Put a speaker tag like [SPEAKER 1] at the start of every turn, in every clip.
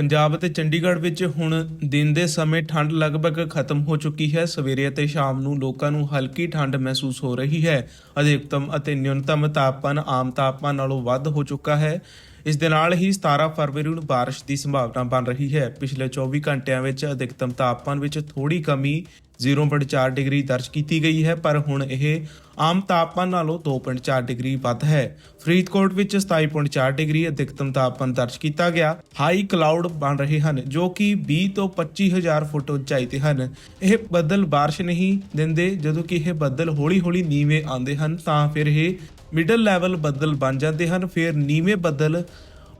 [SPEAKER 1] ਪੰਜਾਬ ਅਤੇ ਚੰਡੀਗੜ੍ਹ ਵਿੱਚ ਹੁਣ ਦਿਨ ਦੇ ਸਮੇਂ ਠੰਡ ਲਗਭਗ ਖਤਮ ਹੋ ਚੁੱਕੀ ਹੈ। ਸਵੇਰੇ ਅਤੇ ਸ਼ਾਮ ਨੂੰ ਲੋਕਾਂ ਨੂੰ ਹਲਕੀ ਠੰਡ ਮਹਿਸੂਸ ਹੋ ਰਹੀ ਹੈ। ਅਧਿਕਤਮ ਅਤੇ ਨਿਊਨਤਮ ਤਾਪਮਾਨ ਆਮ ਤਾਪਮਾਨ ਨਾਲੋਂ ਵੱਧ ਹੋ ਚੁੱਕਾ ਹੈ। ਇਸ ਦੇ ਨਾਲ ਹੀ 17 ਫਰਵਰੀ ਨੂੰ ਬਾਰਿਸ਼ ਦੀ ਸੰਭਾਵਨਾ ਬਣ ਰਹੀ ਹੈ। ਪਿਛਲੇ 24 ਘੰਟਿਆਂ ਵਿੱਚ ਅਧਿਕਤਮ ਤਾਪਮਾਨ ਵਿੱਚ ਥੋੜੀ ਕਮੀ 0.4 ਡਿਗਰੀ ਦਰਜ ਕੀਤੀ ਗਈ ਹੈ, ਪਰ ਹੁਣ ਇਹ ਆਮ ਤਾਪਮਾਨ ਨਾਲੋਂ 2.4 ਡਿਗਰੀ ਵੱਧ ਹੈ। ਫਰੀਦਕੋਟ ਵਿੱਚ 27.4 ਡਿਗਰੀ ਅਧਿਕਤਮ ਤਾਪਮਾਨ ਦਰਜ ਕੀਤਾ ਗਿਆ। ਹਾਈ ਕਲਾਉਡ ਬਣ ਰਹੇ ਹਨ, ਜੋ ਕਿ 20 ਤੋਂ 25000 ਫੁੱਟ ਉਚਾਈ ਤੇ ਹਨ। ਇਹ ਬੱਦਲ ਬਾਰਿਸ਼ ਨਹੀਂ ਦਿੰਦੇ, ਜਦੋਂ ਕਿ ਇਹ ਬੱਦਲ ਹੌਲੀ-ਹੌਲੀ ਨੀਵੇਂ ਆਉਂਦੇ ਹਨ, ਤਾਂ ਫਿਰ ਇਹ ਮਿਡਲ ਲੈਵਲ ਬੱਦਲ ਬਣ ਜਾਂਦੇ ਹਨ, ਫਿਰ ਨੀਵੇਂ ਬੱਦਲ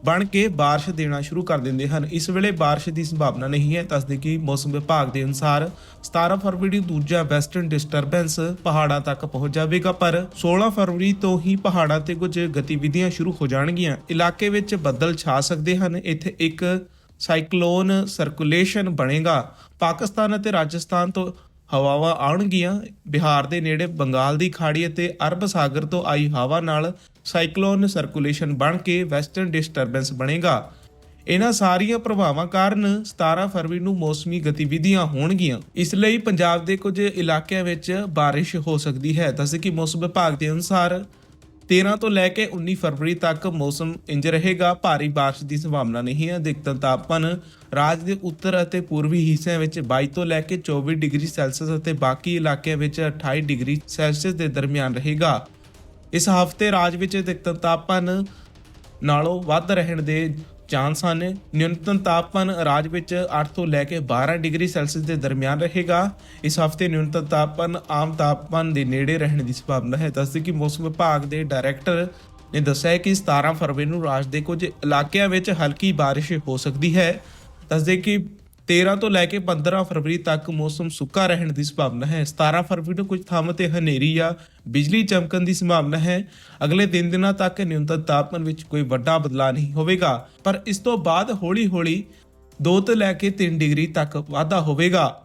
[SPEAKER 1] ਬਣ ਕੇ ਬਾਰਿਸ਼ ਦੇਣਾ ਸ਼ੁਰੂ ਕਰ ਦਿੰਦੇ ਹਨ। ਇਸ ਵੇਲੇ ਬਾਰਿਸ਼ ਦੀ ਸੰਭਾਵਨਾ ਨਹੀਂ ਹੈ, ਦੱਸਦੇ ਕਿ ਮੌਸਮ ਵਿਭਾਗ ਦੇ ਅਨੁਸਾਰ 17 ਫਰਵਰੀ ਨੂੰ ਦੂਜਾ ਵੈਸਟਰਨ ਡਿਸਟਰਬੈਂਸ ਪਹਾੜਾਂ ਤੱਕ ਪਹੁੰਚ ਜਾਵੇਗਾ, ਪਰ 16 ਫਰਵਰੀ ਤੋਂ ਹੀ ਪਹਾੜਾਂ ਤੇ ਕੁਝ ਗਤੀਵਿਧੀਆਂ ਸ਼ੁਰੂ ਹੋ ਜਾਣਗੀਆਂ। ਇਲਾਕੇ ਵਿੱਚ ਬੱਦਲ ਛਾ ਸਕਦੇ ਹਨ। ਇੱਥੇ ਇੱਕ ਸਾਈਕਲੋਨ ਸਰਕੂਲੇਸ਼ਨ ਬਣੇਗਾ। ਪਾਕਿਸਤਾਨ ਅਤੇ ਰਾਜਸਥਾਨ ਤੋਂ ਹਵਾਵਾਂ ਆਉਣਗੀਆਂ। ਬਿਹਾਰ ਦੇ ਨੇੜੇ ਬੰਗਾਲ ਦੀ ਖਾੜੀ ਅਤੇ ਅਰਬ ਸਾਗਰ ਤੋਂ ਆਈ ਹਵਾ ਨਾਲ ਸਾਈਕਲੋਨ ਸਰਕੂਲੇਸ਼ਨ ਬਣ ਕੇ ਵੈਸਟਰਨ ਡਿਸਟਰਬੈਂਸ ਬਣੇਗਾ। ਇਹਨਾਂ ਸਾਰੀਆਂ ਪ੍ਰਭਾਵਾਂ ਕਾਰਨ 17 ਫਰਵਰੀ ਨੂੰ ਮੌਸਮੀ ਗਤੀਵਿਧੀਆਂ ਹੋਣਗੀਆਂ। ਇਸ ਲਈ ਪੰਜਾਬ ਦੇ ਕੁਝ ਇਲਾਕਿਆਂ ਵਿੱਚ ਬਾਰਿਸ਼ ਹੋ ਸਕਦੀ ਹੈ। ਦੱਸੇ ਕਿ ਮੌਸਮ ਵਿਭਾਗ ਦੇ ਅਨੁਸਾਰ 13 ਤੋਂ ਲੈ ਕੇ 19 ਫਰਵਰੀ ਤੱਕ ਮੌਸਮ ਇੰਜ ਰਹੇਗਾ। ਭਾਰੀ ਬਾਰਿਸ਼ ਦੀ ਸੰਭਾਵਨਾ ਨਹੀਂ ਹੈ। ਅਧਿਕਤਮ ਤਾਪਮਾਨ ਰਾਜ ਦੇ ਉੱਤਰ ਅਤੇ ਪੂਰਬੀ ਹਿੱਸਿਆਂ ਵਿੱਚ 22 ਤੋਂ ਲੈ ਕੇ 24 ਡਿਗਰੀ ਸੈਲਸੀਅਸ ਅਤੇ ਬਾਕੀ ਇਲਾਕਿਆਂ ਵਿੱਚ 28 ਡਿਗਰੀ ਸੈਲਸੀਅਸ ਦੇ ਦਰਮਿਆਨ ਰਹੇਗਾ। ਇਸ ਹਫ਼ਤੇ ਰਾਜ ਵਿੱਚ ਅਧਿਕਤਮ ਤਾਪਮਾਨ ਨਾਲੋਂ ਵੱਧ ਰਹਿਣ ਦੇ ਚਾਂਸ ਹਨ ਨਿਊਨਤਮ ਤਾਪਮਾਨ ਰਾਜ ਵਿੱਚ 8 ਤੋਂ ਲੈ ਕੇ 12 ਡਿਗਰੀ ਸੈਲਸੀਅਸ ਦੇ ਦਰਮਿਆਨ ਰਹੇਗਾ। ਇਸ ਹਫ਼ਤੇ ਨਿਊਨਤਮ ਤਾਪਮਾਨ ਆਮ ਤਾਪਮਾਨ ਦੇ ਨੇੜੇ ਰਹਿਣ ਦੀ ਸੰਭਾਵਨਾ ਹੈ। ਦੱਸਦੇ ਕਿ ਮੌਸਮ ਵਿਭਾਗ ਦੇ ਡਾਇਰੈਕਟਰ ਨੇ ਦੱਸਿਆ ਹੈ ਕਿ 17 ਫਰਵਰੀ ਨੂੰ ਰਾਜ ਦੇ ਕੁਝ ਇਲਾਕਿਆਂ ਵਿੱਚ ਹਲਕੀ ਬਾਰਿਸ਼ ਹੋ ਸਕਦੀ ਹੈ। ਦੱਸਦੇ ਕਿ 13 ਤੋਂ ਲੈ ਕੇ 15 ਫਰਵਰੀ ਤੱਕ ਮੌਸਮ ਸੁੱਕਾ ਰਹਿਣ ਦੀ ਸੰਭਾਵਨਾ ਹੈ। 17 ਫਰਵਰੀ ਨੂੰ ਕੁਝ ਥਾਵਾਂ ਤੇ ਹਨੇਰੀ ਜਾਂ ਬਿਜਲੀ ਚਮਕਣ ਦੀ ਸੰਭਾਵਨਾ ਹੈ। ਅਗਲੇ 3 ਦਿਨਾਂ ਤੱਕ ਨਿਊਨਤਮ ਤਾਪਮਾਨ ਵਿੱਚ ਕੋਈ ਵੱਡਾ ਬਦਲਾਅ ਨਹੀਂ ਹੋਵੇਗਾ। ਪਰ ਇਸ ਤੋਂ ਬਾਅਦ ਹੌਲੀ-ਹੌਲੀ 2 ਤੋਂ ਲੈ ਕੇ 3 ਡਿਗਰੀ ਤੱਕ ਵਾਧਾ ਹੋਵੇਗਾ।